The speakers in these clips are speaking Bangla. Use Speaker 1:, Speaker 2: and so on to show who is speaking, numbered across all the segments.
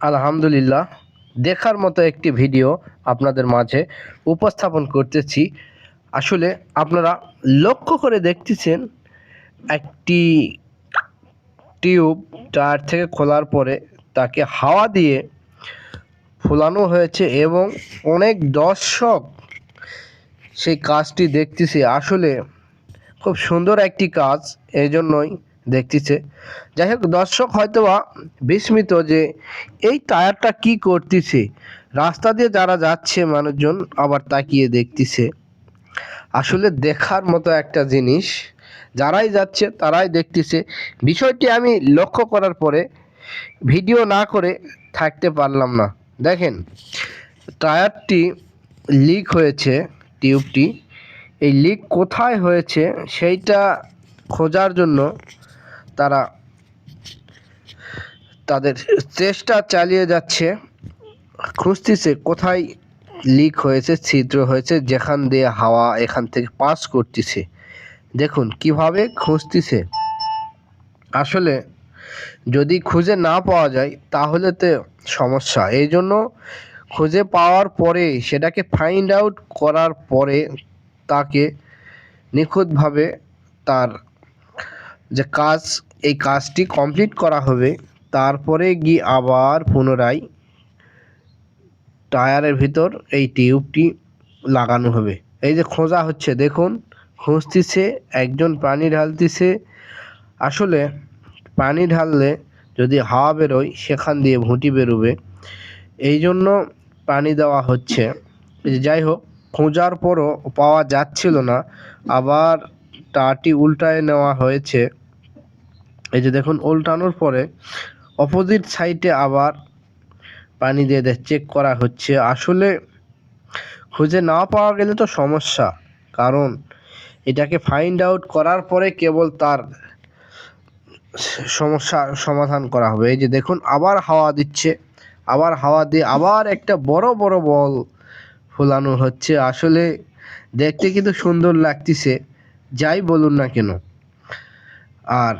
Speaker 1: আলহামদুলিল্লাহ, দেখার মতো একটি ভিডিও আপনাদের মাঝে উপস্থাপন করতেছি। আসলে আপনারা লক্ষ্য করে দেখতেছেন, একটি টিউব টায়ার থেকে খোলার পরে তাকে হাওয়া দিয়ে ফোলানো হয়েছে এবং অনেক দর্শক সেই কাজটি দেখতেছে। আসলে খুব সুন্দর একটি কাজ এই জন্যই দেখতেছে। যাই হোক দর্শক হয়তোবা বিস্মিত যে এই টায়ারটা কি করতেছে। রাস্তা দিয়ে যারা যাচ্ছে মানুষজন আবার তাকিয়ে দেখতেছে। আসলে দেখার মতো একটা জিনিস, যারাই যাচ্ছে তারাই দেখতেছে। বিষয়টি আমি লক্ষ্য করার পরে ভিডিও না করে থাকতে পারলাম না। দেখেন, টায়ারটি লিক হয়েছে, টিউবটি। এই লিক কোথায় হয়েছে, সেইটা খোঁজার জন্য তারা তাদের চেষ্টা চালিয়ে যাচ্ছে। খুঁজতেছে কোথায় লিক হয়েছে, ছিদ্র হয়েছে, যেখান দিয়ে হাওয়া এখান থেকে পাস করতেছে। দেখুন কীভাবে খুঁজতেছে। আসলে যদি খুঁজে না পাওয়া যায়, তাহলে তো সমস্যা। এই জন্য খুঁজে পাওয়ার পরে, সেটাকে ফাইন্ড আউট করার পরে তাকে নিখুঁতভাবে তার যে কাজ, এই কাজটি কমপ্লিট করা হবে। তারপরে গিয়ে আবার পুনরায় টায়ারের ভিতর এই টিউবটি লাগানো হবে। এই যে খোঁজা হচ্ছে, দেখুন, খুঁজতেছে, একজন পানি ঢালতেছে। আসলে পানি ঢাললে যদি হাওয়া বেরোয়, সেখান দিয়ে ভুঁটি বেরোবে। এই জন্য পানি দেওয়া হচ্ছে। যাই হোক, খোঁজার পরও পাওয়া যাচ্ছিল না। আবার টাটি উল্টায় নেওয়া হয়েছে। এই যে দেখুন, উল্টানোর পরে অপোজিট সাইডে আবার পানি দিয়ে চেক করা হচ্ছে। আসলে খুঁজে না পাওয়া গেলে তো সমস্যা, কারণ এটাকে ফাইন্ড আউট করার পরে কেবল তার সমস্যা সমাধান করা হবে। এই যে দেখুন, আবার হাওয়া দিচ্ছে, আবার হাওয়া দিয়ে আবার একটা বড় বড় বল ফোলানো হচ্ছে। আসলে দেখতে কিন্তু সুন্দর লাগতেছে। যাই বলুন না কেন, আর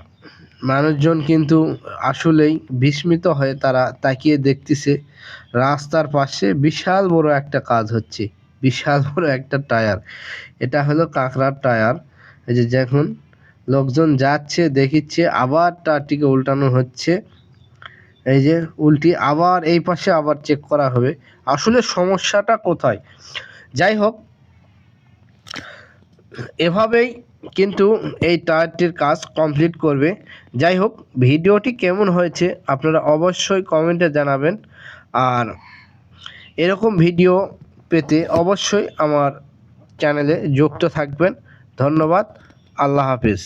Speaker 1: মানুষজন কিন্তু আসলেই বিস্মিত হয়ে তারা তাকিয়ে দেখতেছে, রাস্তার পাশে বিশাল বড় একটা কাজ হচ্ছে, বিশাল বড় একটা টায়ার। এটা হলো কাঁকড়ার টায়ার। এই যে যখন লোকজন যাচ্ছে, দেখিচ্ছে, আবার টায়ারটিকে উল্টানো হচ্ছে। এই যে উল্টি, আবার এই পাশে আবার চেক করা হবে। আসলে সমস্যাটা কোথায়? যাই হোক এভাবেই কিন্তু এই টায়ারটির কাজ কমপ্লিট করবে। যাই হোক, ভিডিওটি কেমন হয়েছে আপনারা অবশ্যই কমেন্টে জানাবেন। আর এরকম ভিডিও পেতে অবশ্যই আমার চ্যানেলে যুক্ত থাকবেন। ধন্যবাদ, আল্লাহ হাফিজ।